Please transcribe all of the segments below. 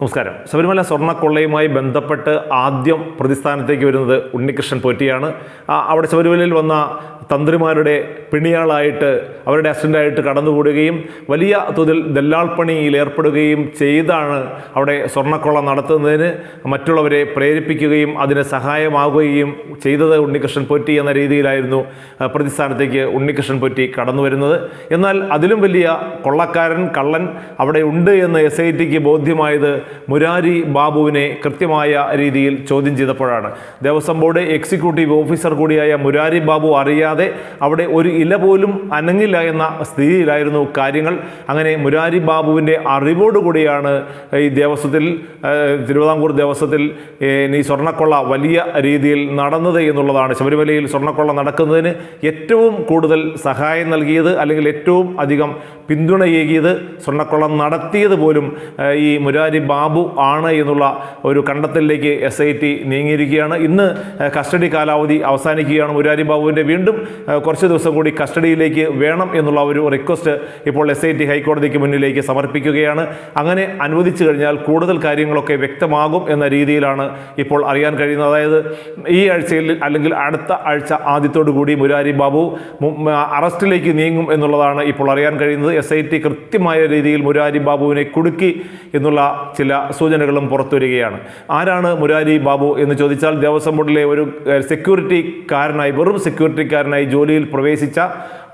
നമസ്കാരം. ശബരിമല സ്വർണക്കൊള്ളയുമായി ബന്ധപ്പെട്ട് ആദ്യം പ്രതിസ്ഥാനത്തേക്ക് വരുന്നത് ഉണ്ണികൃഷ്ണൻ പോറ്റിയാണ്. അവിടെ ശബരിമലയിൽ വന്ന തന്ത്രിമാരുടെ പിണിയാളായിട്ട് അവരുടെ അസിസ്റ്റന്റായിട്ട് കടന്നുകൂടുകയും വലിയ തോതിൽ ദല്ലാൾപ്പണിയിൽ ഏർപ്പെടുകയും ചെയ്താണ് അവിടെ സ്വർണക്കൊള്ള നടത്തുന്നതിന് മറ്റുള്ളവരെ പ്രേരിപ്പിക്കുകയും അതിന് സഹായമാകുകയും ചെയ്തത് ഉണ്ണികൃഷ്ണൻ പൊറ്റി എന്ന രീതിയിലായിരുന്നു പ്രതിസ്ഥാനത്തേക്ക് ഉണ്ണികൃഷ്ണൻ പൊറ്റി കടന്നു വരുന്നത്. എന്നാൽ അതിലും വലിയ കൊള്ളക്കാരൻ കള്ളൻ അവിടെ ഉണ്ട് എന്ന് എസ് ഐ ടിക്ക് ബോധ്യമായത് മുരാരി ബാബുവിനെ കൃത്യമായ രീതിയിൽ ചോദ്യം ചെയ്തപ്പോഴാണ്. ദേവസ്വം ബോർഡ് എക്സിക്യൂട്ടീവ് ഓഫീസർ കൂടിയായ മുരാരി ബാബു അറിയാതെ അവിടെ ഒരു ഇല പോലും അനങ്ങില്ല എന്ന സ്ഥിതിയിലായിരുന്നു കാര്യങ്ങൾ. അങ്ങനെ മുരാരി ബാബുവിന്റെ അറിവോടുകൂടിയാണ് ഈ ദേവസ്വത്തിൽ തിരുവിതാംകൂർ ദേവസ്വത്തിൽ ഈ സ്വർണക്കൊള്ള വലിയ രീതിയിൽ നടന്നത് എന്നുള്ളതാണ്. ശബരിമലയിൽ സ്വർണക്കൊള്ള നടക്കുന്നതിന് ഏറ്റവും കൂടുതൽ സഹായം നൽകിയത് അല്ലെങ്കിൽ ഏറ്റവും അധികം പിന്തുണയേകിയത് സ്വർണക്കൊള്ള നടത്തിയത് പോലും ഈ മുരാരി ബാബു ആണ് എന്നുള്ള ഒരു കണ്ടെത്തലിലേക്ക് എസ് ഐ ടി നീങ്ങിയിരിക്കുകയാണ്. ഇന്ന് കസ്റ്റഡി കാലാവധി അവസാനിക്കുകയാണ്. മുരാരി ബാബുവിന്റെ വീണ്ടും കുറച്ച് ദിവസം കൂടി കസ്റ്റഡിയിലേക്ക് വേണം എന്നുള്ള ഒരു റിക്വസ്റ്റ് ഇപ്പോൾ എസ് ഐ ടി ഹൈക്കോടതിക്ക് മുന്നിലേക്ക് സമർപ്പിക്കുകയാണ്. അങ്ങനെ അനുവദിച്ചു കഴിഞ്ഞാൽ കൂടുതൽ കാര്യങ്ങളൊക്കെ വ്യക്തമാകും എന്ന രീതിയിലാണ് ഇപ്പോൾ അറിയാൻ കഴിയുന്നത്. അതായത് ഈ ആഴ്ചയിൽ അല്ലെങ്കിൽ അടുത്ത ആഴ്ച ആദ്യത്തോടു കൂടി മുരാരി ബാബു അറസ്റ്റിലേക്ക് നീങ്ങും എന്നുള്ളതാണ് ഇപ്പോൾ അറിയാൻ കഴിയുന്നത്. എസ് ഐ ടി കൃത്യമായ രീതിയിൽ മുരാരി ബാബുവിനെ കുടുക്കി എന്നുള്ള ചില സൂചനകളും പുറത്തുവരികയാണ്. ആരാണ് മുരാരി ബാബു എന്ന് ചോദിച്ചാൽ ദേവസ്വം ബോർഡിലെ ഒരു സെക്യൂരിറ്റിക്കാരനായി വെറും സെക്യൂരിറ്റിക്കാരനായി ജോലിയിൽ പ്രവേശിച്ച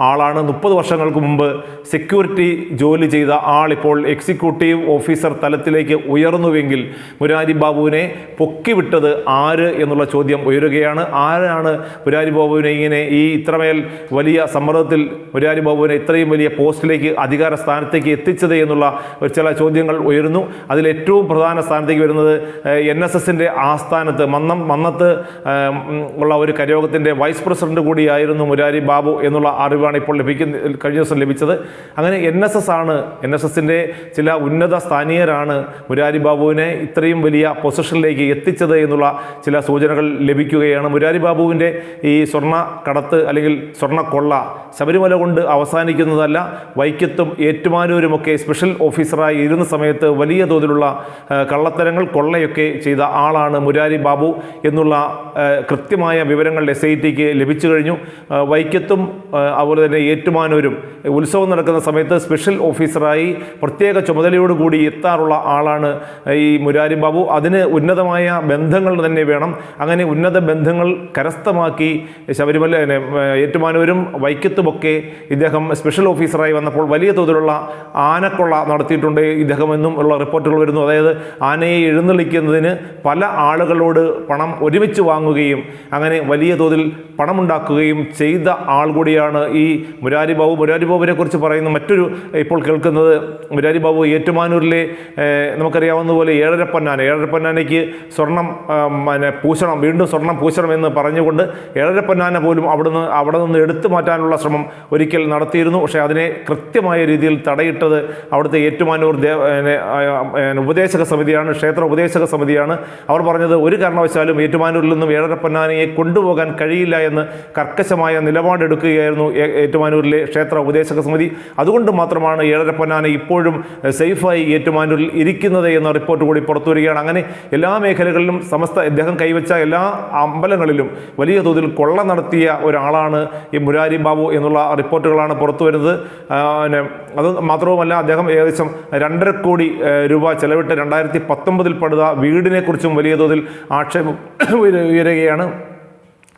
ആളാണ്. മുപ്പത് വർഷങ്ങൾക്ക് മുമ്പ് സെക്യൂരിറ്റി ജോലി ചെയ്ത ആളിപ്പോൾ എക്സിക്യൂട്ടീവ് ഓഫീസർ തലത്തിലേക്ക് ഉയർന്നുവെങ്കിൽ മുരാരി ബാബുവിനെ പൊക്കിവിട്ടത് ആര് എന്നുള്ള ചോദ്യം ഉയരുകയാണ്. ആരാണ് മുരാരി ബാബുവിനെ ഇങ്ങനെ ഈ ഇത്രമേൽ വലിയ സമ്മർദ്ദത്തിൽ മുരാരി ബാബുവിനെ ഇത്രയും വലിയ പോസ്റ്റിലേക്ക് അധികാര സ്ഥാനത്തേക്ക് എത്തിച്ചത് എന്നുള്ള ചില ചോദ്യങ്ങൾ ഉയരുന്നു. അതിലേറ്റവും പ്രധാന സ്ഥാനത്തേക്ക് വരുന്നത് എൻ എസ് എസിന്റെ ആസ്ഥാനത്ത് മന്നം മന്നത്ത് ഉള്ള ഒരു കരയോഗത്തിന്റെ വൈസ് പ്രസിഡന്റ് കൂടിയായിരുന്നു മുരാരി ബാബു എന്നുള്ള അറിവാണ് ഇപ്പോൾ ലഭിക്കുന്ന കഴിഞ്ഞ ദിവസം ലഭിച്ചത്. അങ്ങനെ എൻ എസ് എസ് ആണ് എൻ എസ് എസിന്റെ ചില ഉന്നത സ്ഥാനീയരാണ് മുരാരി ബാബുവിനെ ഇത്രയും വലിയ പൊസിഷനിലേക്ക് എത്തിച്ചത് എന്നുള്ള ചില സൂചനകൾ ലഭിക്കുകയാണ്. മുരാരി ബാബുവിന്റെ ഈ സ്വർണ കടത്ത് അല്ലെങ്കിൽ സ്വർണ കൊള്ള ശബരിമല കൊണ്ട് അവസാനിക്കുന്നതല്ല വൈക്കത്തും ഏറ്റുമാനൂരുമൊക്കെ സ്പെഷ്യൽ ഓഫീസറായി ഇരുന്ന സമയത്ത് വലിയ തോതിലുള്ള കള്ളത്തരങ്ങൾ കൊള്ളയൊക്കെ ചെയ്ത ആളാണ് മുരാരി ബാബു എന്നുള്ള കൃത്യമായ വിവരങ്ങൾ എസ് ഐ ടിക്ക് ലഭിച്ചു കഴിഞ്ഞു. വൈക്കത്തും അതുപോലെ തന്നെ ഏറ്റുമാനൂരും ഉത്സവം നടക്കുന്ന സമയത്ത് സ്പെഷ്യൽ ഓഫീസറായി പ്രത്യേക ചുമതലയോടുകൂടി എത്താറുള്ള ആളാണ് ഈ മുരാരി ബാബു. അതിന് ഉന്നതമായ ബന്ധങ്ങൾ തന്നെ വേണം. അങ്ങനെ ഉന്നത ബന്ധങ്ങൾ കരസ്ഥമാക്കി ശബരിമല ഏറ്റുമാനൂരും വൈക്കത്തുമൊക്കെ ഇദ്ദേഹം സ്പെഷ്യൽ ഓഫീസറായി വന്നപ്പോൾ വലിയ തോതിലുള്ള ആനക്കൊള്ള നടത്തിയിട്ടുണ്ട്. ഇദ്ദേഹം എന്നും ഉള്ള റിപ്പോർട്ടുകൾ വരുന്നു. അതായത് ആനയെ എഴുന്നള്ളിക്കുന്നതിന് പല ആളുകളോട് പണം ഒരുമിച്ച് വാങ്ങുകയും അങ്ങനെ വലിയ തോതിൽ പണമുണ്ടാക്കുകയും ചെയ്ത ആൾ കൂടിയാണ് ഈ മുരാരി ബാബു കുറിച്ച് പറയുന്ന മറ്റൊരു ഇപ്പോൾ കേൾക്കുന്നത് മുരാരി ബാബു ഏറ്റുമാനൂരിലെ നമുക്കറിയാവുന്നതുപോലെ നമുക്കറിയാവുന്ന പോലെ ഏഴര പൊന്നാന ഏഴര പൊന്നാനയ്ക്ക് സ്വർണം പിന്നെ പൂശണം വീണ്ടും സ്വർണം പൂശണം എന്ന് പറഞ്ഞുകൊണ്ട് ഏഴരപ്പന്നാന പോലും അവിടുന്ന് അവിടെ നിന്ന് എടുത്തു മാറ്റാനുള്ള ശ്രമം ഒരിക്കൽ നടത്തിയിരുന്നു. പക്ഷേ അതിനെ കൃത്യമായ രീതിയിൽ തടയിട്ടത് അവിടുത്തെ ഏറ്റുമാനൂർ ദേവ ഉപദേശക സമിതിയാണ് ക്ഷേത്ര ഉപദേശക സമിതിയാണ്. അവർ പറഞ്ഞത് ഒരു കാരണവശാലും ഏറ്റുമാനൂരിൽ നിന്നും ഏഴര പൊന്നാനയെ കൊണ്ടുപോകാൻ കഴിയില്ല എന്ന് കർക്കശമായ നിലപാടെടുക്കുകയായിരുന്നു ഏറ്റുമാനൂരിലെ ക്ഷേത്ര ഉപദേശക സമിതി. അതുകൊണ്ട് മാത്രമാണ് ഏഴര പൊന്നാന ഇപ്പോഴും സേഫായി ഏറ്റുമാനൂരിൽ ഇരിക്കുന്നത് എന്ന റിപ്പോർട്ട് കൂടി പുറത്തു വരികയാണ് അങ്ങനെ എല്ലാ മേഖലകളിലും സമസ്ത ഇദ്ദേഹം കൈവച്ച എല്ലാ അമ്പലങ്ങളിലും വലിയ തോതിൽ കൊള്ള നടത്തിയ ഒരാളാണ് ഈ മുരാരി ബാബു എന്നുള്ള റിപ്പോർട്ടുകളാണ് പുറത്തു വരുന്നത് പിന്നെ അത് മാത്രവുമല്ല അദ്ദേഹം ഏകദേശം രണ്ടര കോടി രൂപ ചെലവിട്ട് രണ്ടായിരത്തി പത്തൊമ്പതിൽ പടുത വീടിനെക്കുറിച്ചും വലിയ തോതിൽ ആക്ഷേപം ഉയരുകയാണ്.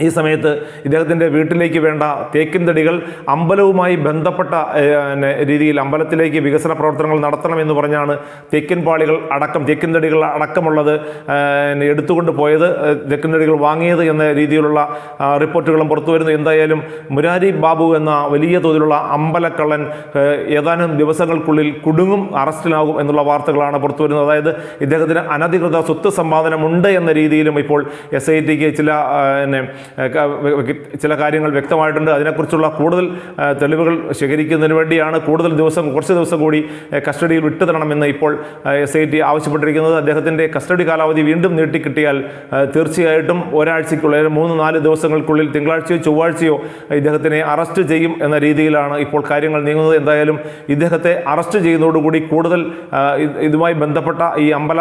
ഈ സമയത്ത് ഇദ്ദേഹത്തിന്റെ വീട്ടിലേക്ക് വേണ്ട തേക്കിൻ തടികൾ അമ്പലവുമായി ബന്ധപ്പെട്ട രീതിയിൽ അമ്പലത്തിലേക്ക് വികസന പ്രവർത്തനങ്ങൾ നടത്തണമെന്ന് പറഞ്ഞാണ് തേക്കിൻപാളികൾ അടക്കം തേക്കിൻ തടികൾ അടക്കമുള്ളത് എടുത്തുകൊണ്ട് പോയത് തേക്കിൻ തടികൾ വാങ്ങിയത് എന്ന രീതിയിലുള്ള റിപ്പോർട്ടുകളും പുറത്തു വരുന്നു. എന്തായാലും മുരാരി ബാബു എന്ന വലിയ തോതിലുള്ള അമ്പലക്കള്ളൻ ഏതാനും ദിവസങ്ങൾക്കുള്ളിൽ കുടുങ്ങും അറസ്റ്റിലാകും എന്നുള്ള വാർത്തകളാണ് പുറത്തു വരുന്നത്. അതായത് ഇദ്ദേഹത്തിന് അനധികൃത സ്വത്ത് സമ്പാദനമുണ്ട് എന്ന രീതിയിലും ഇപ്പോൾ എസ് ഐ ടിക്ക് ചില ചില കാര്യങ്ങൾ വ്യക്തമായിട്ടുണ്ട്. അതിനെക്കുറിച്ചുള്ള കൂടുതൽ തെളിവുകൾ ശേഖരിക്കുന്നതിന് വേണ്ടിയാണ് കൂടുതൽ ദിവസം കുറച്ച് ദിവസം കൂടി കസ്റ്റഡിയിൽ വിട്ടുതരണമെന്ന് ഇപ്പോൾ എസ് ഐ ടി ആവശ്യപ്പെട്ടിരിക്കുന്നത്. അദ്ദേഹത്തിന്റെ കസ്റ്റഡി കാലാവധി വീണ്ടും നീട്ടിക്കിട്ടിയാൽ തീർച്ചയായിട്ടും ഒരാഴ്ചയ്ക്കുള്ളിൽ മൂന്ന് നാല് ദിവസങ്ങൾക്കുള്ളിൽ തിങ്കളാഴ്ചയോ ചൊവ്വാഴ്ചയോ ഇദ്ദേഹത്തിനെ അറസ്റ്റ് ചെയ്യും എന്ന രീതിയിലാണ് ഇപ്പോൾ കാര്യങ്ങൾ നീങ്ങുന്നത്. എന്തായാലും ഇദ്ദേഹത്തെ അറസ്റ്റ് ചെയ്യുന്നതോടുകൂടി കൂടുതൽ ഇതുമായി ബന്ധപ്പെട്ട ഈ അമ്പല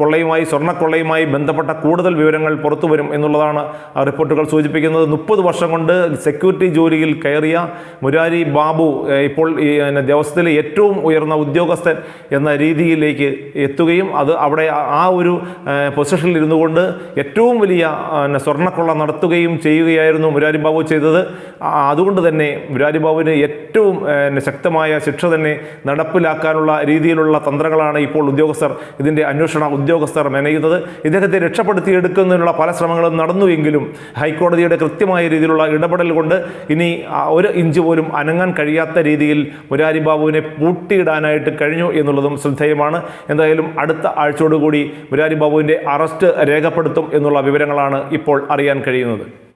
കൊള്ളയുമായി സ്വർണക്കൊള്ളയുമായി ബന്ധപ്പെട്ട കൂടുതൽ വിവരങ്ങൾ പുറത്തു വരും എന്നുള്ളതാണ് ആ റിപ്പോർട്ടുകൾ സൂചിപ്പിക്കുന്നത് മുപ്പത് വർഷം കൊണ്ട് സെക്യൂരിറ്റി ജോലിയിൽ കയറിയ മുരാരി ബാബു ഇപ്പോൾ ഈ ദേവസ്വത്തിലെ ഏറ്റവും ഉയർന്ന ഉദ്യോഗസ്ഥൻ എന്ന രീതിയിലേക്ക് എത്തുകയും അത് അവിടെ ആ- ഒരു പൊസിഷനിൽ ഇരുന്നു കൊണ്ട് ഏറ്റവും വലിയ സ്വർണക്കൊള്ള നടത്തുകയും ചെയ്യുകയായിരുന്നു മുരാരി ബാബു ചെയ്തത്. അതുകൊണ്ട് തന്നെ മുരാരി ബാബുവിന് ഏറ്റവും ശക്തമായ ശിക്ഷ തന്നെ നടപ്പിലാക്കാനുള്ള രീതിയിലുള്ള തന്ത്രങ്ങളാണ് ഇപ്പോൾ ഉദ്യോഗസ്ഥർ ഇതിന്റെ അന്വേഷണ ഉദ്യോഗസ്ഥർ മെനയുന്നത്. ഇദ്ദേഹത്തെ രക്ഷപ്പെടുത്തിയെടുക്കുന്നതിനുള്ള പല ശ്രമങ്ങളും നടന്നുവെങ്കിലും ഹൈക്കോടതിയുടെ കൃത്യമായ രീതിയിലുള്ള ഇടപെടൽ കൊണ്ട് ഇനി ഒരു ഇഞ്ച് പോലും അനങ്ങാൻ കഴിയാത്ത രീതിയിൽ മുരാരി ബാബുവിനെ പൂട്ടിയിടാനായിട്ട് കഴിഞ്ഞു എന്നുള്ളതും ശ്രദ്ധേയമാണ്. എന്തായാലും അടുത്ത ആഴ്ചയോടുകൂടി മുരാരി ബാബുവിന്റെ അറസ്റ്റ് രേഖപ്പെടുത്തും എന്നുള്ള വിവരങ്ങളാണ് ഇപ്പോൾ അറിയാൻ കഴിയുന്നത്.